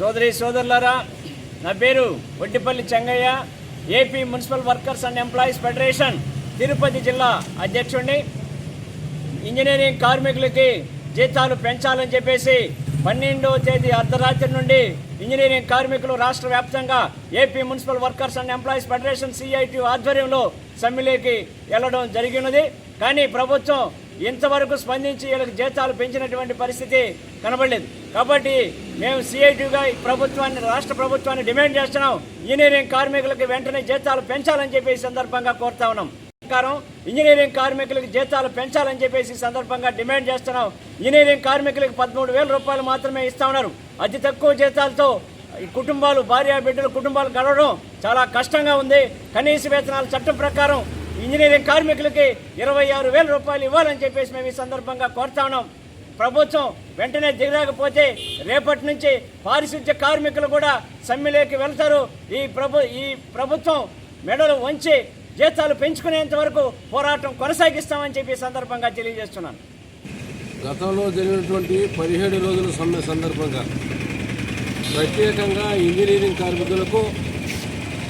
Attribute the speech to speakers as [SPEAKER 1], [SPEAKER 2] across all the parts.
[SPEAKER 1] సోదరి సోదరులారా నా పేరు Vaddipalli Chengaiah AP municipal workers and employees federation Tirupati జిల్లా అధ్యక్షుడిని. ఇంజనీరింగ్ కార్మికులకి జీతాలు పెంచాలని చెప్పేసి పన్నెండవ తేదీ అర్ధరాత్రి నుండి ఇంజనీరింగ్ కార్మికులు రాష్ట్ర వ్యాప్తంగా AP municipal workers and employees federation CIT ఆధ్వర్యంలో సమ్మెలోకి వెళ్ళడం జరిగినది. కానీ ప్రభుత్వం ఇంతవరకు స్పందించి వీళ్ళకి జీతాలు పెంచినటువంటి పరిస్థితి కనబడలేదు. కాబట్టి మేము సిఐటిగా ప్రభుత్వాన్ని రాష్ట్ర ప్రభుత్వాన్ని డిమాండ్ చేస్తున్నాం. ఇంజనీరింగ్ కార్మికులకు వెంటనే జీతాలు పెంచాలని చెప్పేసి సందర్భంగా కోరుతా ఉన్నాం. ప్రకారం ఇంజనీరింగ్ కార్మికులకు జీతాలు పెంచాలని చెప్పేసి సందర్భంగా డిమాండ్ చేస్తున్నాం. ఇంజనీరింగ్ కార్మికులకు పదమూడు వేల రూపాయలు మాత్రమే ఇస్తా ఉన్నారు. అతి తక్కువ జీతాలతో ఈ కుటుంబాలు భార్య బిడ్డలు కుటుంబాలు గడవడం చాలా కష్టంగా ఉంది. కనీస వేతనాల చట్టం ప్రకారం ఇంజనీరింగ్ కార్మికులకి ఇరవై ఆరు వేల రూపాయలు ఇవ్వాలని చెప్పేసి మేము ఈ సందర్భంగా కోరుతా ఉన్నాం. ప్రభుత్వం వెంటనే దిగలేకపోతే రేపటి నుంచి పారిశుద్ధ్య కార్మికులు కూడా సమ్మెలోకి వెళ్తారు. ఈ ప్రభు ఈ ప్రభుత్వం మెడలు వంచి జీతాలు పెంచుకునేంత వరకు పోరాటం కొనసాగిస్తామని చెప్పి సందర్భంగా తెలియజేస్తున్నాను.
[SPEAKER 2] గతంలో జరిగినటువంటి పదిహేడు రోజుల సమ్మె సందర్భంగా ప్రత్యేకంగా ఇంజనీరింగ్ కార్మికులకు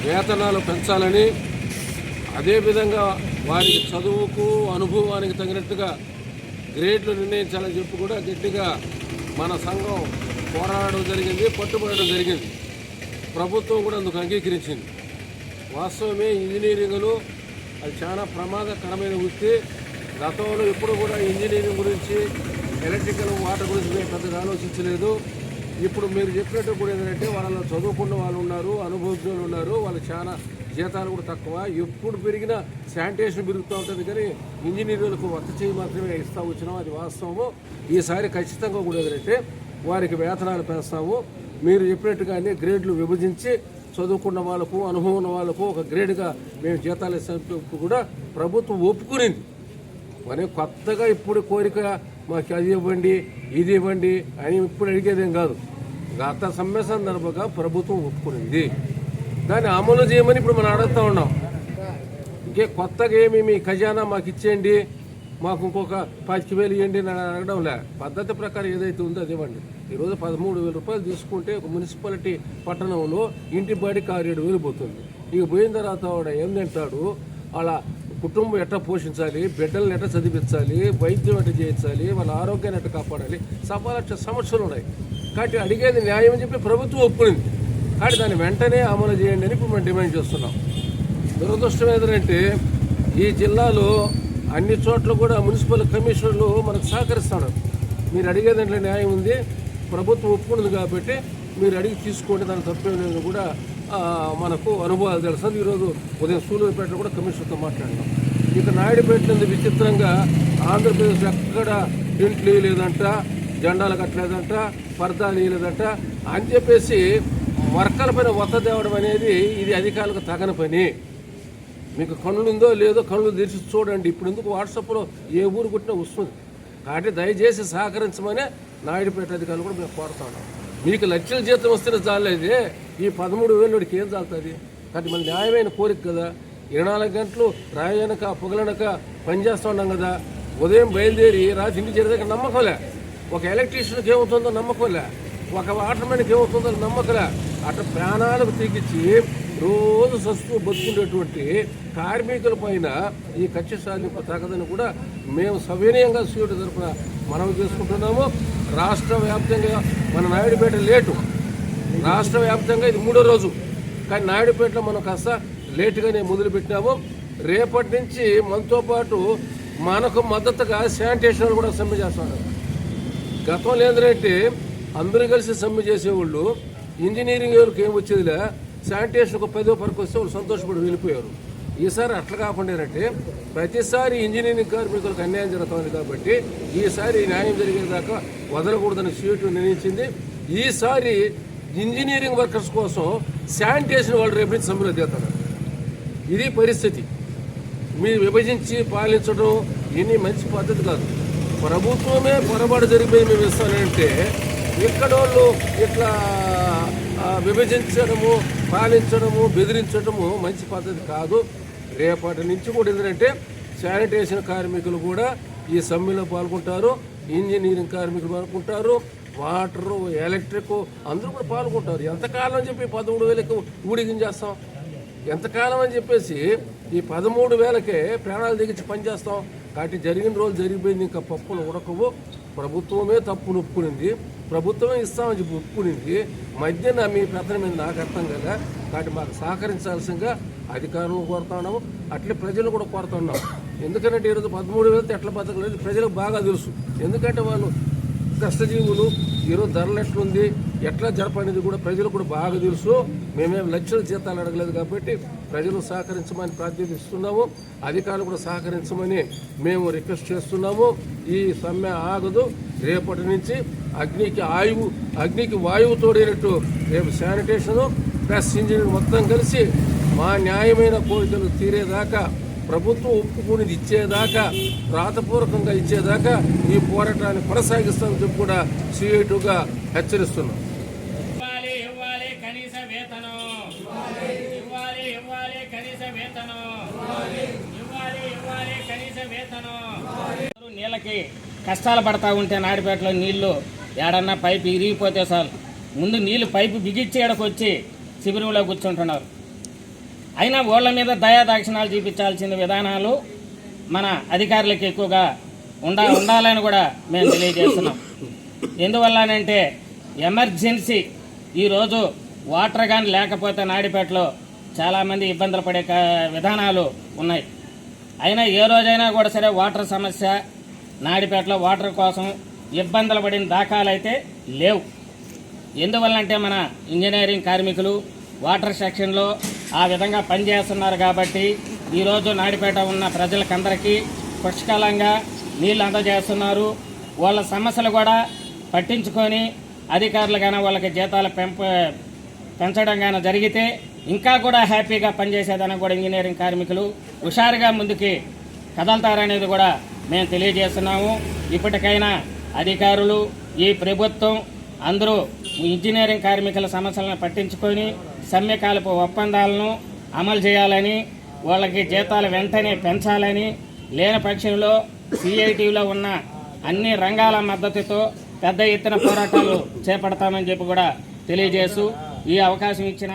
[SPEAKER 2] వేతనాలు పెంచాలని అదేవిధంగా వారికి చదువుకు అనుభవానికి తగినట్టుగా గ్రేడ్లు నిర్ణయించాలని చెప్పి కూడా గట్టిగా మన సంఘం పోరాడడం జరిగింది పట్టుబడడం జరిగింది. ప్రభుత్వం కూడా అందుకు అంగీకరించింది. వాస్తవమే ఇంజనీరింగ్లు అది చాలా ప్రమాదకరమైన వృత్తి. గతంలో ఎప్పుడు కూడా ఇంజనీరింగ్ గురించి ఎలక్ట్రికల్ వాటర్ గురించి మేము పెద్దగా ఆలోచించలేదు. ఇప్పుడు మీరు చెప్పినట్టు కూడా ఏంటంటే వాళ్ళలో చదువుకున్న వాళ్ళు ఉన్నారు అనుభవజ్ఞులు ఉన్నారు వాళ్ళు చాలా జీతాలు కూడా తక్కువ. ఎప్పుడు పెరిగినా శానిటేషన్ పెరుగుతూ ఉంటుంది కానీ ఇంజనీర్లకు వర్త చేయి మాత్రమే ఇస్తా వచ్చినాం అది వాస్తవము. ఈసారి ఖచ్చితంగా కూడా ఏంటంటే వారికి వేతనాలు పెంచుతాము. మీరు చెప్పినట్టుగానే గ్రేడ్లు విభజించి చదువుకున్న వాళ్ళకు అనుభవం ఉన్న వాళ్ళకు ఒక గ్రేడ్గా మేము జీతాలు ఇస్తానికి కూడా ప్రభుత్వం ఒప్పుకునింది. మరి కొత్తగా ఇప్పుడు కోరిక మాకు అది ఇవ్వండి ఇది ఇవ్వండి అని ఇప్పుడు అడిగేదేం కాదు. గత సమ్మె సందర్భంగా ప్రభుత్వం ఒప్పుకునింది. దాన్ని అమలు చేయమని ఇప్పుడు మనం అడుగుతా ఉన్నాం. ఇంకే కొత్తగా ఏమి మీ ఖజానా మాకు ఇచ్చేయండి. మాకు ఇంకొక పాతిక వేలు ఇవ్వండి అని అడగడం లే. పద్ధతి ప్రకారం ఏదైతే ఉందో అది ఇవ్వండి. ఈరోజు పదమూడు వేల రూపాయలు తీసుకుంటే ఒక మున్సిపాలిటీ పట్టణంలో ఇంటి బాడీకి ఆరు ఏడు వేలు పోతుంది. ఇక పోయిన తర్వాత ఆవిడ ఏం తింటాడు? వాళ్ళ కుటుంబం ఎట్లా పోషించాలి? బిడ్డలను ఎట్లా చదివించాలి? వైద్యం ఎట్లా చేయించాలి? వాళ్ళ ఆరోగ్యాన్ని ఎట్లా కాపాడాలి? సభా లక్ష సమస్యలు ఉన్నాయి. కాబట్టి అడిగేది న్యాయం అని చెప్పి ప్రభుత్వం ఒప్పుకుంది. కాబట్టి దాన్ని వెంటనే అమలు చేయండి అని ఇప్పుడు మనం డిమాండ్ చేస్తున్నాం. దురదృష్టం ఏంటంటే ఈ జిల్లాలో అన్ని చోట్ల కూడా మున్సిపల్ కమిషనర్లు మనకు సహకరిస్తాడు మీరు అడిగే దాంట్లో న్యాయం ఉంది ప్రభుత్వం ఒప్పుకున్నది కాబట్టి మీరు అడిగి తీసుకోండి దాని తప్పేం కూడా మనకు అనుభవాలు తెలుస్తుంది. ఈరోజు ఉదయం సూలూరుపేటలో కూడా కమిషనర్తో మాట్లాడినాం. ఇక నాయుడుపేట నుండి విచిత్రంగా ఆంధ్రప్రదేశ్ ఎక్కడ ఇంట్లో లేదంట. జెండాలు కట్టలేదంట పర్దాలు వేయలేదంట అని చెప్పేసి వర్కల పైన ఒత్త తేవడం అనేది ఇది అధికారులకు తగని పని. మీకు కళ్ళు ఉందో లేదో కళ్ళు తెరిచి చూడండి. ఇప్పుడు ఎందుకు వాట్సాప్లో ఏ ఊరు కొట్టినా వస్తుంది కాబట్టి దయచేసి సహకరించమని నాయుడుపేట అధికారులు కూడా మేము కోరుతున్నాం మీకు లక్షల జీతం వస్తేనే చాలేదే ఈ పదమూడు వేలు వాడికి ఏం చాలుతుంది? కాబట్టి మన న్యాయమైన కోరిక కదా. ఇరవై నాలుగు గంటలు రాయనక పొగలనక పనిచేస్తూ ఉన్నాం కదా. ఉదయం బయలుదేరి రాత్రి ఇంటికి చేరేదాకా నమ్మకంలే ఒక ఎలక్ట్రీషియన్కి ఏమవుతుందో నమ్మకంలే ఒక వాటర్మెన్కి ఏమవుతుందో నమ్మకలే అటు ప్రాణాలకు తెగించి రోజు సస్తూ బతుకునేటువంటి కార్మికుల పైన ఈ కక్ష సాధింపు తగదని కూడా మేము సవినయంగా సీటు తరఫున మనవి చేసుకుంటున్నాము. రాష్ట్ర వ్యాప్తంగా మన నాయుడుపేట లేటు. రాష్ట్ర వ్యాప్తంగా ఇది మూడో రోజు. కానీ నాయుడుపేటలో మనం కాస్త లేటుగానే మొదలుపెట్టినాము. రేపటి నుంచి మనతో పాటు మనకు మద్దతుగా శానిటేషన్ కూడా సమ్మె చేస్తున్నారు. గతంలో ఏంటంటే అందరూ కలిసి సమ్మె చేసేవాళ్ళు ఇంజనీరింగ్ వాళ్ళకి ఏం వచ్చేదిలే శానిటేషన్ ఒక పదో పరకు వస్తే వాళ్ళు సంతోషపడి వెళ్ళిపోయారు. ఈసారి అట్లా కాకుండా ఏంటంటే ప్రతిసారి ఇంజనీరింగ్ కార్మికులకు అన్యాయం జరుగుతుంది కాబట్టి ఈసారి న్యాయం జరిగేదాకా వదలకూడదని సీటు నిర్ణయించింది. ఈసారి ఇంజనీరింగ్ వర్కర్స్ కోసం శానిటేషన్ వాళ్ళు రేపు నుంచి సమ్మెలో చేస్తారు ఇది పరిస్థితి. మీరు విభజించి పాలించడం ఇన్ని మంచి పద్ధతి కాదు. ప్రభుత్వమే పొరపాటు జరిగిపోయి మేము ఇస్తానంటే ఇక్కడ వాళ్ళు ఇట్లా విభజించడము పాలించడము బెదిరించడము మంచి పద్ధతి కాదు. రేపటి నుంచి కూడా ఏంటంటే శానిటేషన్ కార్మికులు కూడా ఈ సమ్మెలో పాల్గొంటారు ఇంజనీరింగ్ కార్మికులు పాల్గొంటారు వాటరు ఎలక్ట్రిక్ అందరూ కూడా పాల్గొంటారు. ఎంతకాలం అని చెప్పి పదమూడు వేలకు ఊడిగించేస్తాం ఎంతకాలం అని చెప్పేసి ఈ పదమూడు వేలకే ప్రాణాలు దిగించి పనిచేస్తాం? కాబట్టి జరిగిన రోజు జరిగిపోయింది ఇంకా పప్పులు ఉడకవు. ప్రభుత్వమే తప్పును ఒప్పుకునింది ప్రభుత్వమే ఇస్తామని చెప్పి ఒప్పుకునింది. మధ్యన మీ పెద్దల మీద నాకు అర్థం కదా. కాబట్టి మాకు సహకరించాల్సిందిగా అధికారులను కోరుతున్నాము అట్లే ప్రజలు కూడా కోరుతున్నాం ఎందుకంటే ఈరోజు పదమూడు వేలతో ఎట్లా బతకలేదు. ప్రజలకు బాగా తెలుసు. ఎందుకంటే వాళ్ళు కష్టజీవులు ఈరోజు ధరలు ఎట్లుంది ఎట్లా జరపనేది కూడా ప్రజలు కూడా బాగా తెలుసు. మేమేం లక్షల జీతాలు అడగలేదు కాబట్టి ప్రజలు సహకరించమని ప్రార్థిస్తున్నాము. అధికారులు కూడా సహకరించమని మేము రిక్వెస్ట్ చేస్తున్నాము. ఈ సమ్మె ఆగదు. రేపటి నుంచి అగ్నికి ఆయువు అగ్నికి వాయువు తోడైనట్టు రేపు శానిటేషను ప్లస్ ఇంజనీర్ మొత్తం కలిసి మా న్యాయమైన కోరికలు తీరేదాకా ప్రభుత్వం ఒప్పుకునేది ఇచ్చేదాకా రాతపూర్వకంగా ఇచ్చేదాకా ఈ పోరాటాన్ని కొనసాగిస్తామని చెప్పి కూడా సిఐటుగా హెచ్చరిస్తున్నాం.
[SPEAKER 3] నీళ్ళకి కష్టాలు పడతా ఉంటే నాడిపేటలో నీళ్ళు ఏడన్నా పైపు ఇరిగిపోతే సార్ ముందు నీళ్ళు పైపు బిగిచ్చేయడానికి వచ్చి శిబిరంలో కూర్చుంటున్నారు. అయినా ఓళ్ళ మీద దయా దాక్షిణాలు చూపించాల్సిన విధానాలు మన అధికారులకు ఎక్కువగా ఉండా ఉండాలని కూడా మేము తెలియజేస్తున్నాం. ఎందువల్లనంటే ఎమర్జెన్సీ ఈరోజు వాటర్ కానీ లేకపోతే నాడిపేటలో చాలామంది ఇబ్బందులు పడే విధానాలు ఉన్నాయి. అయినా ఏ రోజైనా కూడా సరే వాటర్ సమస్య నాడిపేటలో వాటర్ కోసం ఇబ్బందులు పడిన దాఖాలైతే లేవు. ఎందువల్లంటే మన ఇంజనీరింగ్ కార్మికులు వాటర్ సెక్షన్లో ఆ విధంగా పనిచేస్తున్నారు కాబట్టి ఈరోజు నాడిపేట ఉన్న ప్రజలకందరికీ పుష్కలంగా నీళ్ళు అందజేస్తున్నారు. వాళ్ళ సమస్యలు కూడా పట్టించుకొని అధికారులు కానీ వాళ్ళకి జీతాలు పెంప పెంచడం కానీ జరిగితే ఇంకా కూడా హ్యాపీగా పనిచేసేదానికి కూడా ఇంజనీరింగ్ కార్మికులు హుషారుగా ముందుకి కదలతారనేది కూడా మేము తెలియజేస్తున్నాము. ఇప్పటికైనా అధికారులు ఈ ప్రభుత్వం అందరూ ఇంజనీరింగ్ కార్మికుల సమస్యలను పట్టించుకొని సమ్మెకాలపు ఒప్పందాలను అమలు చేయాలని వాళ్ళకి జీతాలు వెంటనే పెంచాలని లేని పక్షంలో సిఐటిలో ఉన్న అన్ని రంగాల మద్దతుతో పెద్ద ఎత్తున పోరాటాలు చేపడతామని చెప్పి కూడా తెలియజేస్తూ ఈ అవకాశం ఇచ్చిన